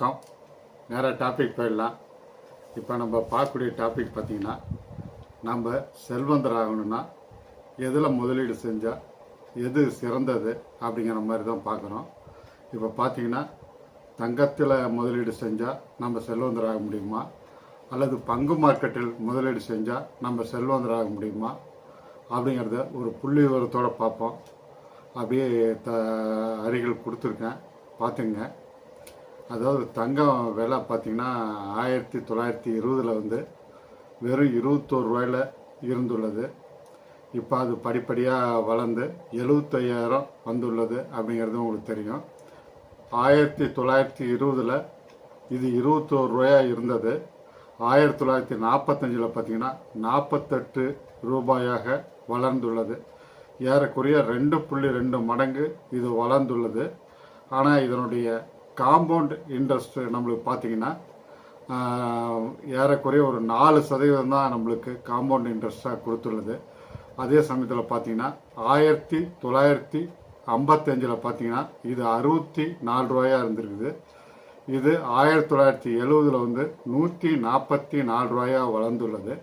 வணக்கம். நேராக டாபிக் போயிடலாம். இப்போ நம்ம பார்க்கக்கூடிய டாபிக் பார்த்திங்கன்னா நம்ம செல்வந்தர் ஆகணும்னா எதில் முதலீடு செஞ்சால் எது சிறந்தது அப்படிங்கிற மாதிரி தான் பார்க்குறோம் இப்போ பார்த்திங்கன்னா தங்கத்தில் முதலீடு செஞ்சால் நம்ம செல்வந்தர் ஆக முடியுமா? அல்லது பங்கு மார்க்கெட்டில் முதலீடு செஞ்சால் நம்ம செல்வந்தர் ஆக முடியுமா? அப்படிங்கிறத ஒரு புள்ளி விவரத்தோடு பார்ப்போம். அப்படியே த அருகில் கொடுத்துருக்கேன். பார்த்துங்க. அதாவது தங்கம் விலை பார்த்தீங்கன்னா ஆயிரத்தி தொள்ளாயிரத்தி இருபதில் வந்து வெறும் இருபத்தோரு ரூபாயில் இருந்துள்ளது. இப்போ அது படிப்படியாக வளர்ந்து எழுபத்தையாயிரம் வந்துள்ளது அப்படிங்கிறது உங்களுக்கு தெரியும். ஆயிரத்தி தொள்ளாயிரத்தி இருபதில் இது இருபத்தோரு ரூபாயாக இருந்தது. ஆயிரத்தி தொள்ளாயிரத்தி நாற்பத்தஞ்சில் பார்த்தீங்கன்னா நாற்பத்தெட்டு ரூபாயாக வளர்ந்துள்ளது. ஏறக்குறைய ரெண்டு புள்ளி ரெண்டு மடங்கு இது வளர்ந்துள்ளது. ஆனால் இதனுடைய காம்பவுண்ட் இன்ட்ரெஸ்ட் நம்மளுக்கு பார்த்தீங்கன்னா ஏறக்குறைய ஒரு நாலு சதவீதம் தான் நம்மளுக்கு காம்பவுண்ட் இன்ட்ரெஸ்டாக கொடுத்துள்ளது. அதே சமயத்தில் பார்த்தீங்கன்னா ஆயிரத்தி தொள்ளாயிரத்தி ஐம்பத்தஞ்சில் பார்த்தீங்கன்னா இது அறுபத்தி நாலு ரூபாயாக இருந்திருக்குது. இது ஆயிரத்தி தொள்ளாயிரத்தி எழுவதில் வந்து நூற்றி நாற்பத்தி நாலு ரூபாயாக வளர்ந்துள்ளது.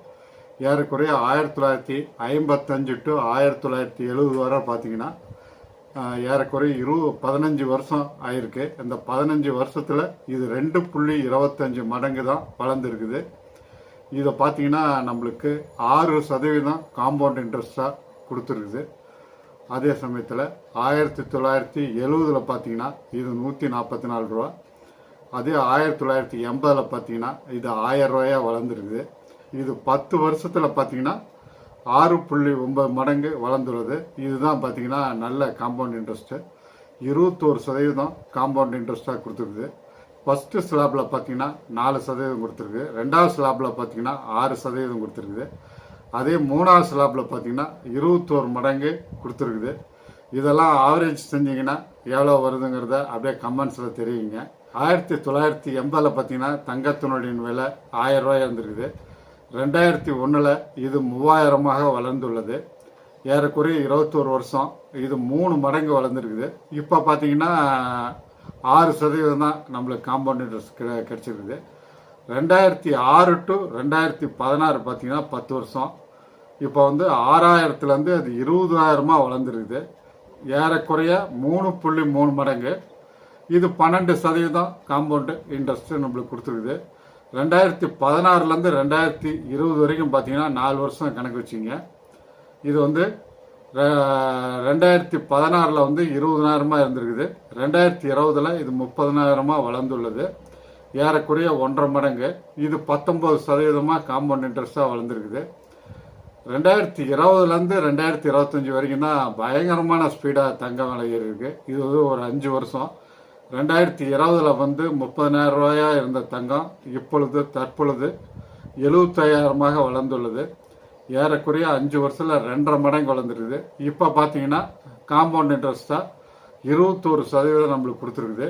ஏறக்குறைய ஆயிரத்தி தொள்ளாயிரத்தி ஐம்பத்தஞ்சு டு ஆயிரத்தி தொள்ளாயிரத்தி எழுபது வரை பார்த்தீங்கன்னா ஏறக்குறைய இரு பதினஞ்சு வருஷம் ஆயிருக்கு. இந்த பதினஞ்சு வருஷத்தில் இது ரெண்டு புள்ளி இருபத்தஞ்சி மடங்கு தான் வளர்ந்துருக்குது. இதை பார்த்தீங்கன்னா நம்மளுக்கு ஆறு சதவீதம் காம்பவுண்ட் இன்ட்ரெஸ்டாக கொடுத்துருக்குது. அதே சமயத்தில் ஆயிரத்தி தொள்ளாயிரத்தி எழுவதில் பார்த்தீங்கன்னா இது நூற்றி நாற்பத்தி நாலு ரூபா. அதே ஆயிரத்தி தொள்ளாயிரத்தி எண்பதில் பார்த்தீங்கன்னா இது ஆயிரம் ரூபாயாக வளர்ந்துருக்குது. இது பத்து வருஷத்தில் பார்த்தீங்கன்னா ஆறு புள்ளி ஒன்பது மடங்கு வளர்ந்துள்ளது. இதுதான் பார்த்தீங்கன்னா நல்ல காம்பவுண்ட் இன்ட்ரெஸ்ட்டு இருபத்தோரு சதவீதம் காம்பவுண்ட் இன்ட்ரெஸ்ட்டாக கொடுத்துருக்குது. ஃபஸ்ட்டு ஸ்லாப்பில் பார்த்தீங்கன்னா நாலு சதவீதம் கொடுத்துருக்கு. ரெண்டாவது ஸ்லாப்பில் பார்த்தீங்கன்னா ஆறு சதவீதம் கொடுத்துருக்குது. அதே மூணாவது ஸ்லாப்பில் பார்த்தீங்கன்னா இருபத்தோரு மடங்கு கொடுத்துருக்குது. இதெல்லாம் ஆவரேஜ் செஞ்சிங்கன்னா எவ்வளோ வருதுங்கிறத அப்படியே கமெண்ட்ஸில் தெரியுங்க ஆயிரத்தி தொள்ளாயிரத்தி எண்பதில் பார்த்தீங்கன்னா தங்கத்தினுடைய விலை ஆயிரம் ரூபாய் இருந்திருக்குது. ரெண்டாயிரத்தி ஒன்றில் இது மூவாயிரமாக வளர்ந்துள்ளது. ஏறக்குறைய இருபத்தோரு வருஷம் இது மூணு மடங்கு வளர்ந்துருக்குது. இப்போ பார்த்தீங்கன்னா ஆறு சதவீதம் தான் நம்மளுக்கு காம்பவுண்ட் இன்ட்ரெஸ்ட் கிட கிடச்சிருக்குது. ரெண்டாயிரத்தி ஆறு டு ரெண்டாயிரத்தி பதினாறு பார்த்தீங்கன்னா பத்து வருஷம். இப்போ வந்து ஆறாயிரத்துலேருந்து அது இருபதாயிரமாக வளர்ந்துருக்குது. ஏறக்குறைய மூணு புள்ளி மூணு மடங்கு. இது பன்னெண்டு சதவீதம் காம்பவுண்டு இன்ட்ரெஸ்ட்டு நம்மளுக்கு கொடுத்துருக்குது. ரெண்டாயிரத்தி பதினாறுலேருந்து ரெண்டாயிரத்தி இருபது வரைக்கும் பார்த்தீங்கன்னா நாலு வருஷம் கணக்கு வச்சிங்க. இது வந்து ரெண்டாயிரத்தி பதினாறில் வந்து இருபதனாயிரமாக இருந்திருக்குது. ரெண்டாயிரத்தி இருபதில் இது முப்பதனாயிரமாக வளர்ந்துள்ளது. ஏறக்குறைய ஒன்றரை மடங்கு. இது பத்தொம்பது சதவீதமாக காம்பவுண்ட் இன்ட்ரெஸ்ட்டாக வளர்ந்துருக்குது. ரெண்டாயிரத்தி இருபதுலேருந்து ரெண்டாயிரத்தி இருபத்தஞ்சி வரைக்கும் தான் பயங்கரமான ஸ்பீடாக தங்க விலை ஏறிருக்கு இது வந்து ஒரு அஞ்சு வருஷம். ரெண்டாயிரத்தி இருபதில் வந்து முப்பதனாயிரம் ரூபாயா இருந்த தங்கம் இப்பொழுது தற்பொழுது எழுபத்தையாயிரமாக வளர்ந்துள்ளது. ஏறக்குறைய அஞ்சு வருஷத்தில் ரெண்டரை மடங்கு வளர்ந்துருக்குது. இப்போ பார்த்தீங்கன்னா காம்பவுண்ட் இன்ட்ரெஸ்ட்டாக இருபத்தோரு சதவீதம் நம்மளுக்கு கொடுத்துருக்குது.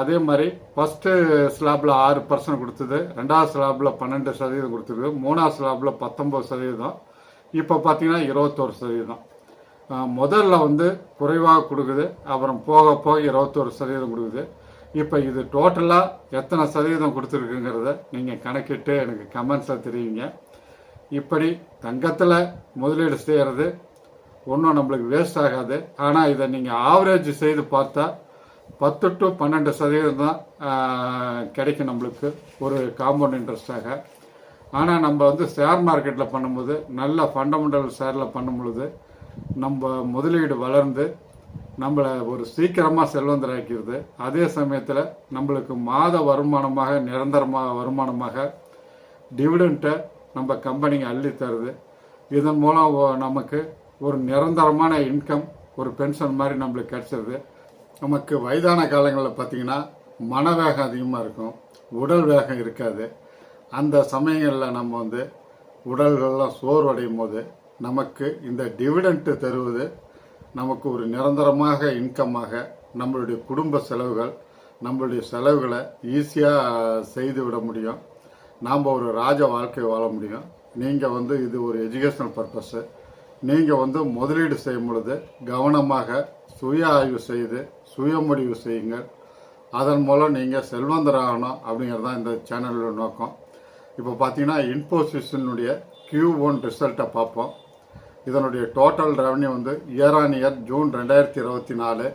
அதே மாதிரி ஃபஸ்ட்டு ஸ்லாப்பில் ஆறு பர்சன்ட் கொடுத்தது ரெண்டாவது ஸ்லாப்பில் பன்னெண்டு சதவீதம் கொடுத்துருக்குது மூணாவது ஸ்லாப்பில் பத்தொம்பது சதவீதம் இப்போ பார்த்தீங்கன்னா இருபத்தோரு சதவீதம். முதல்ல வந்து குறைவாக கொடுக்குது அப்புறம் போக போக இருபத்தோரு சதவீதம் கொடுக்குது. இப்போ இது டோட்டலாக எத்தனை சதவீதம் கொடுத்துருக்குங்கிறத நீங்கள் கணக்கிட்டு எனக்கு கமெண்ட்ஸில் தெரியுங்க இப்படி தங்கத்தில் முதலீடு செய்கிறது ஒன்றும் நம்மளுக்கு வேஸ்ட் ஆகாது. ஆனால் இதை நீங்கள் ஆவரேஜ் செய்து பார்த்தா பத்து டு பன்னெண்டு சதவீதம் தான் கிடைக்கும் நம்மளுக்கு ஒரு காம்பவுண்ட் இன்ட்ரெஸ்டாக ஆனால் நம்ம வந்து ஷேர் மார்க்கெட்டில் பண்ணும்போது நல்ல ஃபண்டமெண்டல் ஷேரில் பண்ணும் பொழுது நம்ம முதலீடு வளர்ந்து நம்மளை ஒரு சீக்கிரமாக செல்வந்தராக்கிறது. அதே சமயத்தில் நம்மளுக்கு மாத வருமானமாக நிரந்தரமாக வருமானமாக டிவிடெண்ட்டை நம்ம கம்பெனிங்க அள்ளி தருது. இதன் மூலம் நமக்கு ஒரு நிரந்தரமான இன்கம் ஒரு பென்ஷன் மாதிரி நம்மளுக்கு கிடைச்சிருது. நமக்கு வயதான காலங்களில் பார்த்திங்கன்னா மனவேகம் அதிகமாக இருக்கும் உடல் வேகம் இருக்காது. அந்த சமயங்களில் நம்ம வந்து உடல்கள்லாம் சோர்வடையும் போது நமக்கு இந்த டிவிடெண்ட் தருவது நமக்கு ஒரு நிரந்தரமாக இன்கமாக நம்மளுடைய குடும்ப செலவுகள் நம்மளுடைய செலவுகளை ஈஸியாக செய்து விட முடியும். நாம் ஒரு ராஜ வாழ்க்கை வாழ முடியும். நீங்கள் வந்து இது ஒரு எஜுகேஷனல் பர்பஸ்ஸு நீங்கள் வந்து முதலீடு செய்யும் பொழுது கவனமாக சுய ஆய்வு செய்து சுய முடிவு செய்யுங்கள். அதன் மூலம் நீங்கள் செல்வந்தர் ஆகணும் அப்படிங்கிறது தான் இந்த சேனலோட நோக்கம். இப்போ பார்த்தீங்கன்னா இன்போசிஷனுடைய கியூ ஒன் ரிசல்ட்டை பார்ப்போம். இதனுடைய டோட்டல் ரெவன்யூ வந்து இயர் ஆன் இயர் ஜூன் ரெண்டாயிரத்தி இருபத்தி நாலு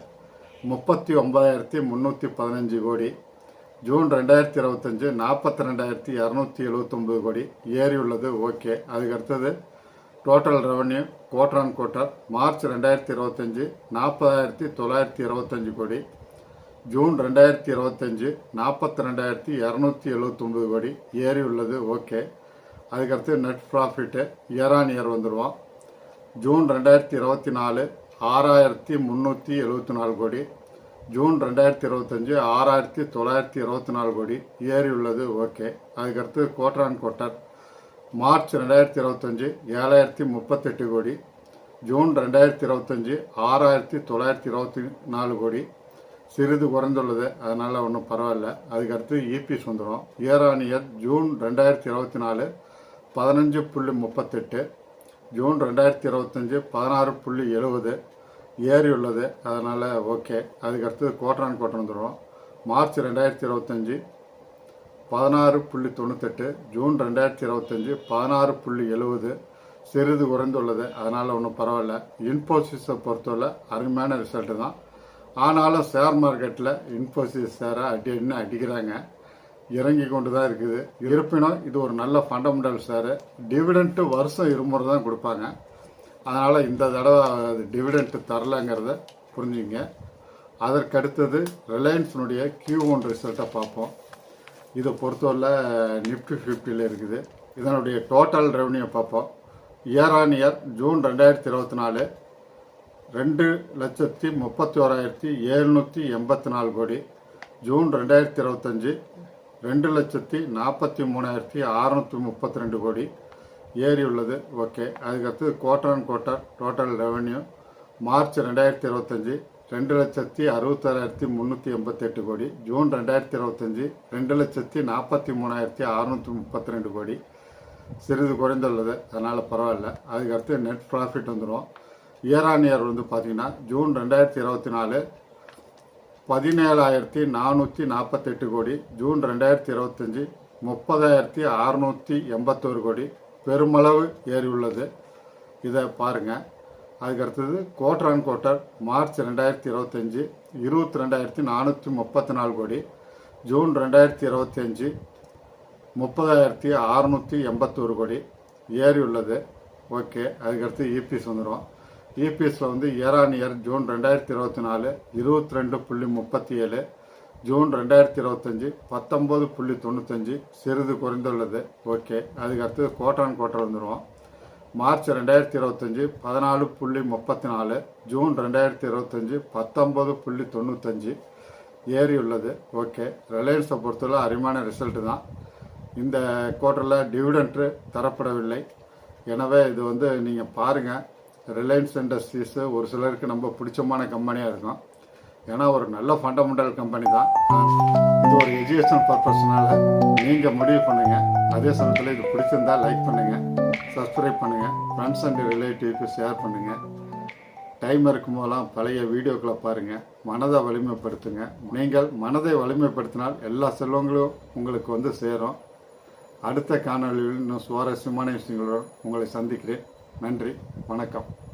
முப்பத்தி ஒன்பதாயிரத்தி முந்நூற்றி பதினஞ்சு கோடி. ஜூன் ரெண்டாயிரத்தி இருபத்தஞ்சு நாற்பத்தி ரெண்டாயிரத்தி இரநூத்தி எழுபத்தொம்பது கோடி. ஏறி உள்ளது ஓகே அதுக்கு அடுத்தது total revenue quarter on quarter March ரெண்டாயிரத்தி இருபத்தஞ்சு நாற்பதாயிரத்தி தொள்ளாயிரத்தி இருபத்தஞ்சு கோடி. ஜூன் ரெண்டாயிரத்தி இருபத்தஞ்சு நாற்பத்தி ரெண்டாயிரத்தி இரநூத்தி எழுபத்தொம்பது கோடி. ஏறி உள்ளது ஓகே அதுக்கடுத்து net profit year on year வந்துடுவோம் ஜூன் ரெண்டாயிரத்தி இருபத்தி நாலு ஆறாயிரத்தி முந்நூற்றி எழுபத்தி நாலு கோடி. ஜூன் ரெண்டாயிரத்தி இருபத்தஞ்சு ஆறாயிரத்தி தொள்ளாயிரத்தி இருபத்தி நாலு கோடி. ஏறி உள்ளது ஓகே. அதுக்கடுத்து குவார்டர் ஆன் கோட்டர். மார்ச் ரெண்டாயிரத்தி இருபத்தஞ்சு ஏழாயிரத்தி முப்பத்தெட்டு கோடி. ஜூன் ரெண்டாயிரத்தி இருபத்தஞ்சு ஆறாயிரத்தி தொள்ளாயிரத்தி இருபத்தி நாலு கோடி. சிறிது குறைந்துள்ளது அதனால் ஒன்றும் பரவாயில்ல. அதுக்கடுத்து இபிஎஸ் வந்துடும் இயர் ஆன் இயர் ஜூன் ரெண்டாயிரத்தி இருபத்தி நாலு பதினஞ்சு புள்ளி முப்பத்தெட்டு. ஜூன் ரெண்டாயிரத்தி இருபத்தஞ்சி பதினாறு புள்ளி எழுபது ஏறி உள்ளது அதனால் ஓகே. அதுக்கடுத்தது கோட்டரான் கோட்டர் வந்துடும் மார்ச் ரெண்டாயிரத்தி இருபத்தஞ்சி பதினாறு புள்ளி தொண்ணூத்தெட்டு ஜூன் ரெண்டாயிரத்தி இருபத்தஞ்சி பதினாறு புள்ளி எழுபது சிறிது குறைந்துள்ளது. அதனால் ஒன்றும் பரவாயில்ல. இன்ஃபோசிஸை பொறுத்தவரை அருமையான ரிசல்ட்டு தான். ஆனாலும் ஷேர் மார்க்கெட்டில் இன்ஃபோசிஸ் ஷேரை அடி அடின்னு அடிக்கிறாங்க? இறங்கி கொண்டு தான் இருக்குது. இருப்பினும் இது ஒரு நல்ல ஃபண்டமெண்டல் ஷேரு டிவிடெண்ட்டு வருஷம் இருமுறை தான் கொடுப்பாங்க. அதனால் இந்த தடவை அது டிவிடெண்ட் தரலங்கிறத புரிஞ்சுங்க. அதற்கடுத்தது ரிலையன்ஸினுடைய கியூ ஒன் ரிசல்ட்டை பார்ப்போம். இதை பொறுத்தவரை நிஃப்டி ஃபிஃப்டியில் இருக்குது. இதனுடைய டோட்டல் ரெவன்யூ பார்ப்போம். இயர் ஆன் இயர் ஜூன் ரெண்டாயிரத்தி இருபத்தி நாலு ரெண்டு லட்சத்தி முப்பத்தி ஓராயிரத்தி எழுநூற்றி எண்பத்தி நாலு கோடி. ஜூன் ரெண்டாயிரத்தி இருபத்தஞ்சி ரெண்டு லட்சத்தி நாற்பத்தி மூணாயிரத்தி அறநூற்றி முப்பத்தி ரெண்டு கோடி. ஏறி உள்ளது ஓகே. அதுக்கடுத்து quarter and quarter total revenue March ரெண்டாயிரத்தி இருபத்தஞ்சி ரெண்டு லட்சத்தி அறுபத்தாறாயிரத்தி முந்நூற்றி எண்பத்தெட்டு கோடி. ஜூன் ரெண்டாயிரத்தி இருபத்தஞ்சி ரெண்டு லட்சத்தி நாற்பத்தி மூணாயிரத்தி அறநூற்றி முப்பத்தி ரெண்டு கோடி. சிறிது குறைந்துள்ளது அதனால் பரவாயில்ல. அதுக்கடுத்து நெட் ப்ராஃபிட் வந்துடும் இயர் ஆன் இயர் வந்து பார்த்திங்கன்னா ஜூன் ரெண்டாயிரத்தி இருபத்தி நாலு பதினேழாயிரத்தி நானூற்றி நாற்பத்தெட்டு கோடி ஜூன் ரெண்டாயிரத்தி இருபத்தஞ்சி முப்பதாயிரத்தி அறநூற்றி எண்பத்தோரு கோடி பெருமளவு ஏறி உள்ளது இதை பாருங்கள் அதுக்கடுத்தது குவார்டர் ஆன் கோட்டர் மார்ச் ரெண்டாயிரத்தி இருபத்தஞ்சி இருபத்தி ரெண்டாயிரத்தி நானூற்றி முப்பத்தி நாலு கோடி ஜூன் ரெண்டாயிரத்தி இருபத்தஞ்சி முப்பதாயிரத்தி அறநூற்றி எண்பத்தோரு கோடி ஏறி உள்ளது ஓகே அதுக்கடுத்து இபிஎஸ் வந்துடும் இபிஎஸ்சில் வந்து இயர் ஆன் இயர் ஜூன் ரெண்டாயிரத்தி இருபத்தி நாலு இருபத்தி ரெண்டு புள்ளி முப்பத்தி ஏழு ஜூன் ரெண்டாயிரத்தி இருபத்தஞ்சி பத்தொம்போது புள்ளி தொண்ணூத்தஞ்சு சிறிது குறைந்துள்ளது. ஓகே அதுக்கடுத்தது கோட்டான் கோட்டை வந்துடுவோம் மார்ச் ரெண்டாயிரத்தி இருபத்தஞ்சி பதினாலு புள்ளி முப்பத்தி நாலு ஜூன் ரெண்டாயிரத்தி இருபத்தஞ்சி பத்தொம்பது புள்ளி தொண்ணூத்தஞ்சு ஏறி உள்ளது. ஓகே ரிலையன்ஸை பொறுத்தவரை அருமையான ரிசல்ட்டு தான். இந்த குவார்ட்டரில் டிவிடெண்ட்டு தரப்படவில்லை. எனவே இது வந்து நீங்கள் பாருங்கள் ரிலையன்ஸ் இண்டஸ்ட்ரீஸு ஒரு சிலருக்கு ரொம்ப பிடிச்சமான கம்பெனியாக இருக்கும் ஏன்னா ஒரு நல்ல ஃபண்டமெண்டல் கம்பெனி தான். இது ஒரு எஜுகேஷன் பர்பஸ்னால நீங்கள் முடிவு பண்ணுங்கள் அதே சமயத்தில் இது பிடிச்சிருந்தா லைக் பண்ணுங்கள் சப்ஸ்கிரைப் பண்ணுங்கள் ஃப்ரெண்ட்ஸ் அண்ட் ரிலேட்டிவ்க்கு ஷேர் பண்ணுங்கள் டைம் இருக்கும்போதெல்லாம் பழைய வீடியோக்களை பாருங்கள் மனதை வலிமைப்படுத்துங்க. நீங்கள் மனதை வலிமைப்படுத்தினால் எல்லா செல்வங்களும் உங்களுக்கு வந்து சேரும். அடுத்த காணொலியில் இன்னும் சுவாரஸ்யமான விஷயங்களோடு உங்களை சந்திக்கிறேன். நன்றி வணக்கம்.